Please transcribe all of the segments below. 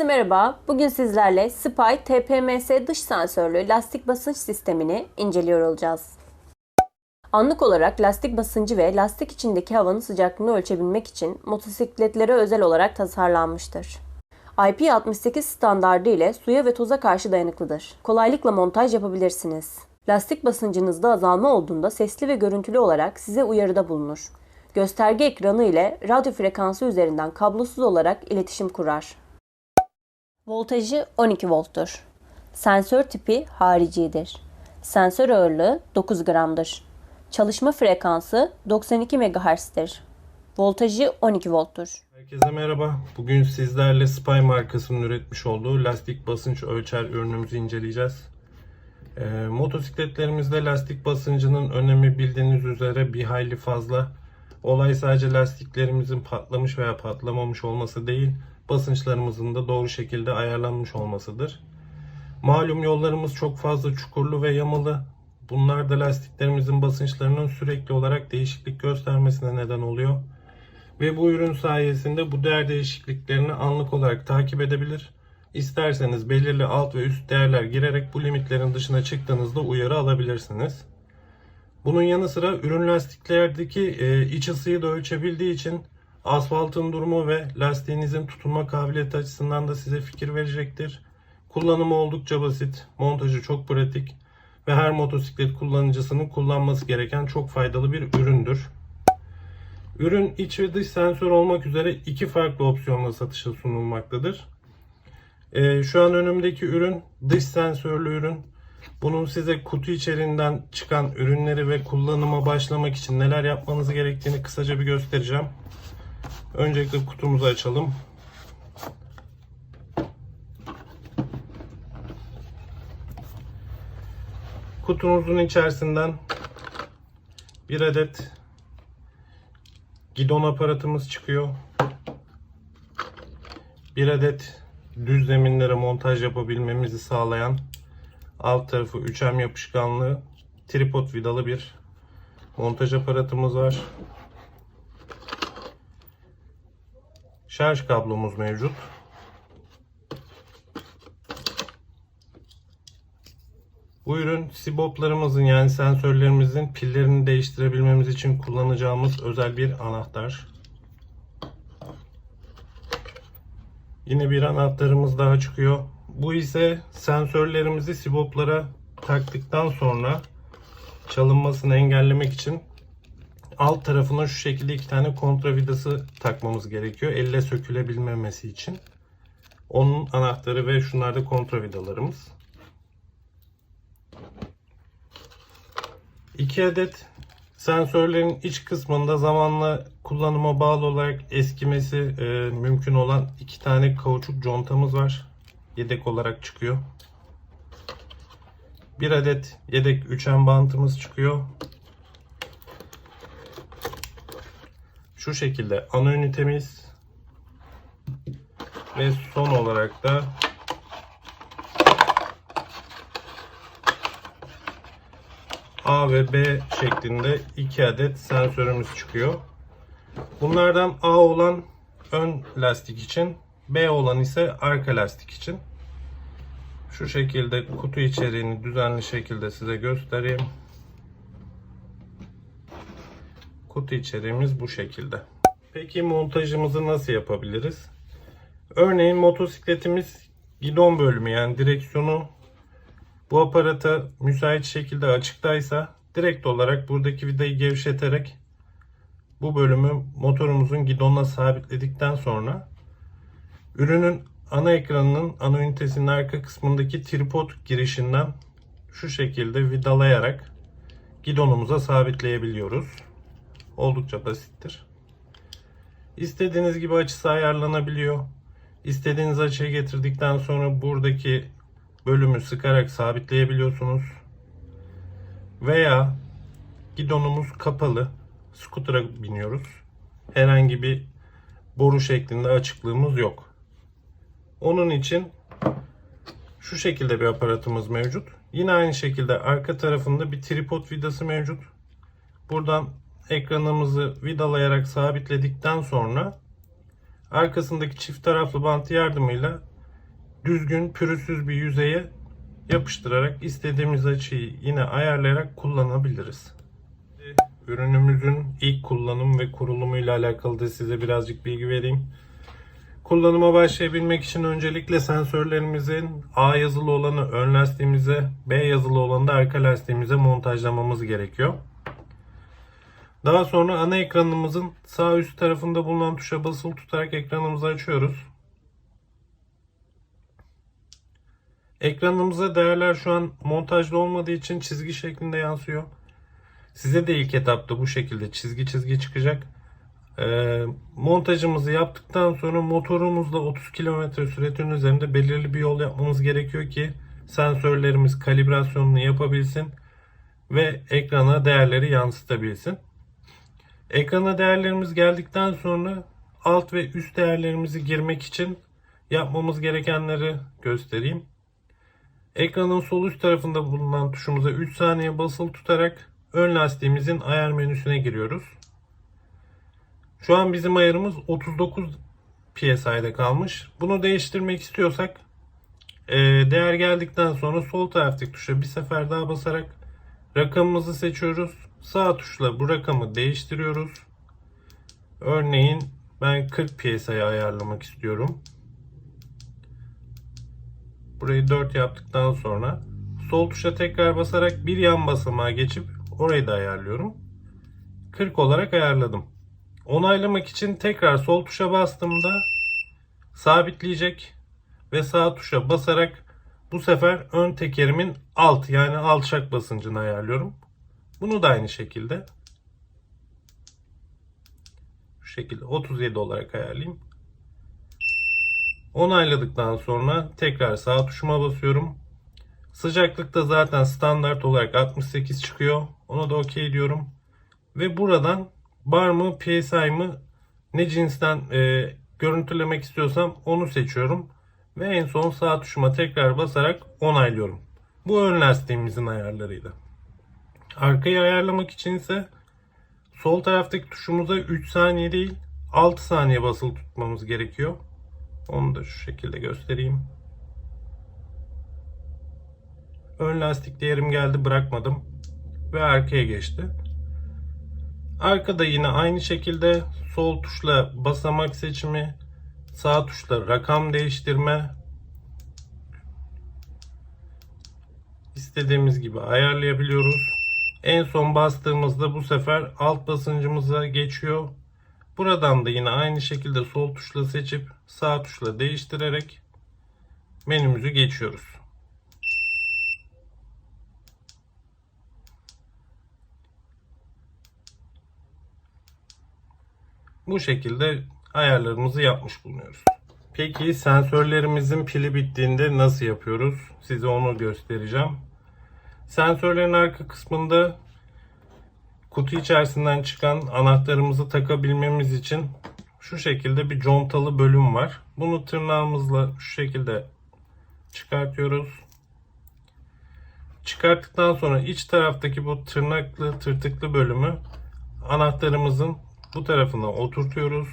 Herkese merhaba. Bugün sizlerle Spy TPMS dış sensörlü lastik basınç sistemini inceliyor olacağız. Anlık olarak lastik basıncı ve lastik içindeki havanın sıcaklığını ölçebilmek için motosikletlere özel olarak tasarlanmıştır. IP68 standardı ile suya ve toza karşı dayanıklıdır. Kolaylıkla montaj yapabilirsiniz. Lastik basıncınızda azalma olduğunda sesli ve görüntülü olarak size uyarıda bulunur. Gösterge ekranı ile radyo frekansı üzerinden kablosuz olarak iletişim kurar. Voltajı 12 volttur. Sensör tipi haricidir. Sensör ağırlığı 9 gramdır. Çalışma frekansı 92 MHz'tir. Voltajı 12 volttur. Herkese merhaba. Bugün sizlerle Spy markasının üretmiş olduğu lastik basınç ölçer ürünümüzü inceleyeceğiz. Ee, motosikletlerimizde lastik basıncının önemi bildiğiniz üzere bir hayli fazla. Olay sadece lastiklerimizin patlamış veya patlamamış olması değil, basınçlarımızın da doğru şekilde ayarlanmış olmasıdır. Malum yollarımız çok fazla çukurlu ve yamalı. Bunlar da lastiklerimizin basınçlarının sürekli olarak değişiklik göstermesine neden oluyor. Ve bu ürün sayesinde bu değer değişikliklerini anlık olarak takip edebilir. İsterseniz belirli alt ve üst değerler girerek bu limitlerin dışına çıktığınızda uyarı alabilirsiniz. Bunun yanı sıra ürün lastiklerdeki e, iç ısıyı da ölçebildiği için asfaltın durumu ve lastiğinizin tutunma kabiliyeti açısından da size fikir verecektir. Kullanımı oldukça basit, montajı çok pratik ve her motosiklet kullanıcısının kullanması gereken çok faydalı bir üründür. Ürün iç ve dış sensör olmak üzere iki farklı opsiyonla satışa sunulmaktadır. Ee, şu an önümdeki ürün dış sensörlü ürün. Bunun size kutu içeriğinden çıkan ürünleri ve kullanıma başlamak için neler yapmanız gerektiğini kısaca bir göstereceğim. Öncelikle kutumuzu açalım. Kutumuzun içerisinden bir adet gidon aparatımız çıkıyor. Bir adet düz zeminlere montaj yapabilmemizi sağlayan alt tarafı 3M yapışkanlı tripod vidalı bir montaj aparatımız var. Şarj kablomuz mevcut. Bu ürün siboplarımızın yani sensörlerimizin pillerini değiştirebilmemiz için kullanacağımız özel bir anahtar. Yine bir anahtarımız daha çıkıyor. Bu ise sensörlerimizi siboplara taktıktan sonra çalınmasını engellemek için alt tarafına şu şekilde iki tane kontra vidası takmamız gerekiyor. Elle sökülebilmemesi için. Onun anahtarı ve şunlar da kontra vidalarımız. 2 adet sensörlerin iç kısmında zamanla kullanıma bağlı olarak eskimesi e, mümkün olan iki tane kauçuk contamız var. Yedek olarak çıkıyor. Bir adet yedek üçen bantımız çıkıyor. Şu şekilde ana ünitemiz ve son olarak da A ve B şeklinde iki adet sensörümüz çıkıyor. Bunlardan A olan ön lastik için, B olan ise arka lastik için. Şu şekilde kutu içeriğini düzenli şekilde size göstereyim. Kutu içeriğimiz bu şekilde. Peki montajımızı nasıl yapabiliriz? Örneğin motosikletimiz gidon bölümü yani direksiyonu bu aparata müsait şekilde açıktaysa direkt olarak buradaki vidayı gevşeterek bu bölümü motorumuzun gidonuna sabitledikten sonra ürünün ana ekranının ana ünitesinin arka kısmındaki tripod girişinden şu şekilde vidalayarak gidonumuza sabitleyebiliyoruz. Oldukça basittir. İstediğiniz gibi açısı ayarlanabiliyor. İstediğiniz açıya getirdikten sonra buradaki bölümü sıkarak sabitleyebiliyorsunuz. Veya gidonumuz kapalı. Skuter'a biniyoruz. Herhangi bir boru şeklinde açıklığımız yok. Onun için şu şekilde bir aparatımız mevcut. Yine aynı şekilde arka tarafında bir tripod vidası mevcut. Buradan ekranımızı vidalayarak sabitledikten sonra arkasındaki çift taraflı bant yardımıyla düzgün, pürüzsüz bir yüzeye yapıştırarak istediğimiz açıyı yine ayarlayarak kullanabiliriz. Ürünümüzün ilk kullanım ve kurulumu ile alakalı da size birazcık bilgi vereyim. Kullanıma başlayabilmek için öncelikle sensörlerimizin A yazılı olanı ön lastiğimize, B yazılı olanı da arka lastiğimize montajlamamız gerekiyor. Daha sonra ana ekranımızın sağ üst tarafında bulunan tuşa basılı tutarak ekranımızı açıyoruz. Ekranımıza değerler şu an montajlı olmadığı için çizgi şeklinde yansıyor. Size de ilk etapta bu şekilde çizgi çizgi çıkacak. Ee, montajımızı yaptıktan sonra motorumuzla 30 km süratin üzerinde belirli bir yol yapmamız gerekiyor ki sensörlerimiz kalibrasyonunu yapabilsin ve ekrana değerleri yansıtabilsin. Ekrana değerlerimiz geldikten sonra alt ve üst değerlerimizi girmek için yapmamız gerekenleri göstereyim. Ekranın sol üst tarafında bulunan tuşumuza 3 saniye basılı tutarak ön lastiğimizin ayar menüsüne giriyoruz. Şu an bizim ayarımız 39 PSI'de kalmış. Bunu değiştirmek istiyorsak değer geldikten sonra sol taraftaki tuşa bir sefer daha basarak rakamımızı seçiyoruz. Sağ tuşla bu rakamı değiştiriyoruz. Örneğin ben 40 PSI ayarlamak istiyorum. Burayı 4 yaptıktan sonra sol tuşa tekrar basarak bir yan basamağa geçip orayı da ayarlıyorum. 40 olarak ayarladım. Onaylamak için tekrar sol tuşa bastığımda sabitleyecek ve sağ tuşa basarak bu sefer ön tekerimin alt yani alçak basıncını ayarlıyorum. Bunu da aynı şekilde şu şekilde 37 olarak ayarlayayım. Onayladıktan sonra tekrar sağ tuşuma basıyorum. Sıcaklıkta zaten standart olarak 68 çıkıyor. Ona da OK diyorum. Ve buradan bar mı PSI mı ne cinsten e, görüntülemek istiyorsam onu seçiyorum. Ve en son sağ tuşuma tekrar basarak onaylıyorum. Bu ön lastiğimizin ayarlarıydı. Arkayı ayarlamak için ise sol taraftaki tuşumuza 3 saniye değil 6 saniye basılı tutmamız gerekiyor. Onu da şu şekilde göstereyim. Ön lastik değerim geldi bırakmadım. Ve arkaya geçti. Arkada yine aynı şekilde sol tuşla basamak seçimi, sağ tuşla rakam değiştirme, istediğimiz gibi ayarlayabiliyoruz. En son bastığımızda bu sefer alt basıncımıza geçiyor. Buradan da yine aynı şekilde sol tuşla seçip sağ tuşla değiştirerek menümüzü geçiyoruz. Bu şekilde ayarlarımızı yapmış bulunuyoruz. Peki sensörlerimizin pili bittiğinde nasıl yapıyoruz? Size onu göstereceğim. Sensörlerin arka kısmında kutu içerisinden çıkan anahtarımızı takabilmemiz için şu şekilde bir contalı bölüm var. Bunu tırnağımızla şu şekilde çıkartıyoruz. Çıkarttıktan sonra iç taraftaki bu tırnaklı tırtıklı bölümü anahtarımızın bu tarafına oturtuyoruz.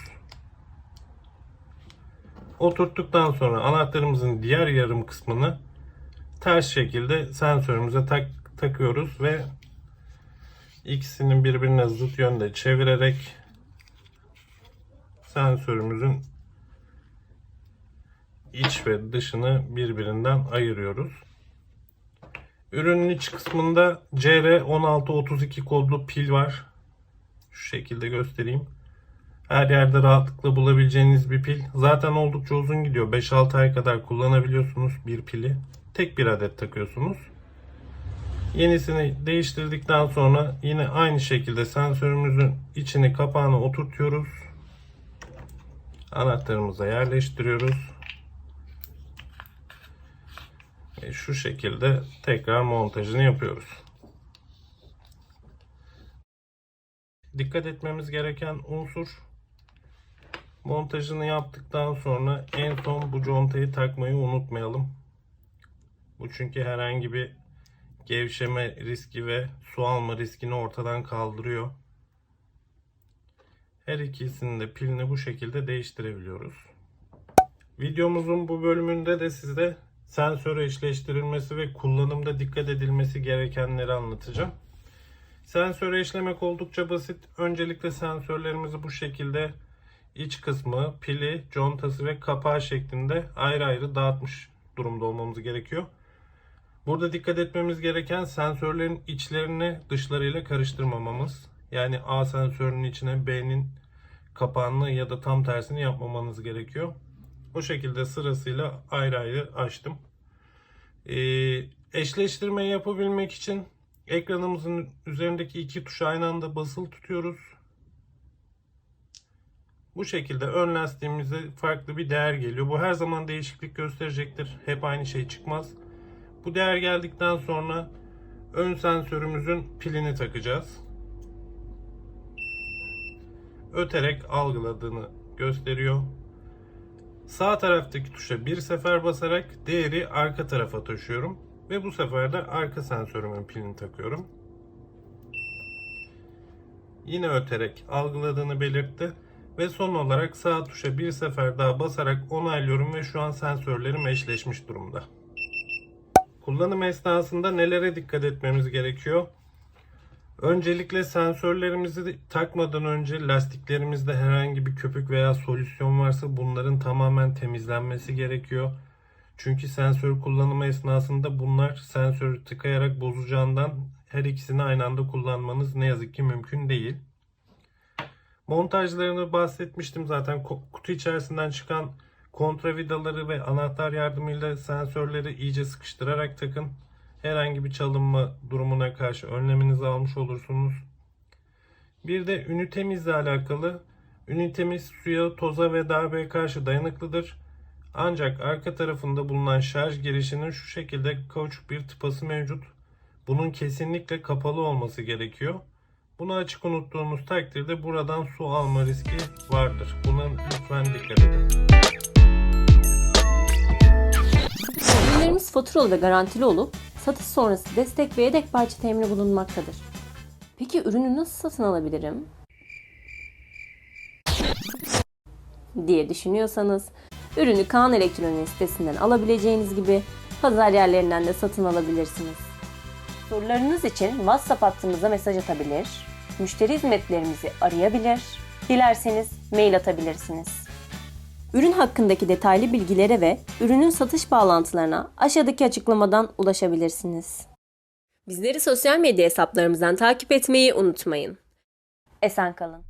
Oturttuktan sonra anahtarımızın diğer yarım kısmını ters şekilde sensörümüze tak, takıyoruz ve ikisinin birbirine zıt yönde çevirerek sensörümüzün iç ve dışını birbirinden ayırıyoruz. Ürünün iç kısmında CR1632 kodlu pil var. Şu şekilde göstereyim. Her yerde rahatlıkla bulabileceğiniz bir pil. Zaten oldukça uzun gidiyor. 5-6 ay kadar kullanabiliyorsunuz bir pili. Tek bir adet takıyorsunuz. Yenisini değiştirdikten sonra yine aynı şekilde sensörümüzün içini kapağını oturtuyoruz. Anahtarımıza yerleştiriyoruz. Ve şu şekilde tekrar montajını yapıyoruz. Dikkat etmemiz gereken unsur montajını yaptıktan sonra en son bu contayı takmayı unutmayalım. Bu çünkü herhangi bir gevşeme riski ve su alma riskini ortadan kaldırıyor. Her ikisinin de pilini bu şekilde değiştirebiliyoruz. Videomuzun bu bölümünde de size sensör eşleştirilmesi ve kullanımda dikkat edilmesi gerekenleri anlatacağım. Sensör eşlemek oldukça basit. Öncelikle sensörlerimizi bu şekilde iç kısmı, pili, contası ve kapağı şeklinde ayrı ayrı dağıtmış durumda olmamız gerekiyor. Burada dikkat etmemiz gereken sensörlerin içlerini dışlarıyla karıştırmamamız. Yani A sensörünün içine B'nin kapağını ya da tam tersini yapmamanız gerekiyor. O şekilde sırasıyla ayrı ayrı açtım. Ee, eşleştirmeyi yapabilmek için ekranımızın üzerindeki iki tuşu aynı anda basılı tutuyoruz. Bu şekilde ön lastiğimize farklı bir değer geliyor. Bu her zaman değişiklik gösterecektir. Hep aynı şey çıkmaz. Bu değer geldikten sonra ön sensörümüzün pilini takacağız. Öterek algıladığını gösteriyor. Sağ taraftaki tuşa bir sefer basarak değeri arka tarafa taşıyorum ve bu sefer de arka sensörümün pilini takıyorum. Yine öterek algıladığını belirtti ve son olarak sağ tuşa bir sefer daha basarak onaylıyorum ve şu an sensörlerim eşleşmiş durumda. Kullanım esnasında nelere dikkat etmemiz gerekiyor? Öncelikle sensörlerimizi takmadan önce lastiklerimizde herhangi bir köpük veya solüsyon varsa bunların tamamen temizlenmesi gerekiyor. Çünkü sensör kullanımı esnasında bunlar sensörü tıkayarak bozacağından her ikisini aynı anda kullanmanız ne yazık ki mümkün değil. Montajlarını bahsetmiştim zaten kutu içerisinden çıkan kontravidaları ve anahtar yardımıyla sensörleri iyice sıkıştırarak takın. Herhangi bir çalınma durumuna karşı önleminizi almış olursunuz. Bir de ünitemizle alakalı. Ünitemiz suya, toza ve darbeye karşı dayanıklıdır. Ancak arka tarafında bulunan şarj girişinin şu şekilde kauçuk bir tıpası mevcut. Bunun kesinlikle kapalı olması gerekiyor. Bunu açık unuttuğunuz takdirde buradan su alma riski vardır. Buna lütfen dikkat edin. Ürünlerimiz faturalı ve garantili olup satış sonrası destek ve yedek parça temini bulunmaktadır. Peki ürünü nasıl satın alabilirim? diye düşünüyorsanız ürünü Kaan Elektronik sitesinden alabileceğiniz gibi pazar yerlerinden de satın alabilirsiniz. Sorularınız için WhatsApp hattımıza mesaj atabilir, müşteri hizmetlerimizi arayabilir, dilerseniz mail atabilirsiniz. Ürün hakkındaki detaylı bilgilere ve ürünün satış bağlantılarına aşağıdaki açıklamadan ulaşabilirsiniz. Bizleri sosyal medya hesaplarımızdan takip etmeyi unutmayın. Esen kalın.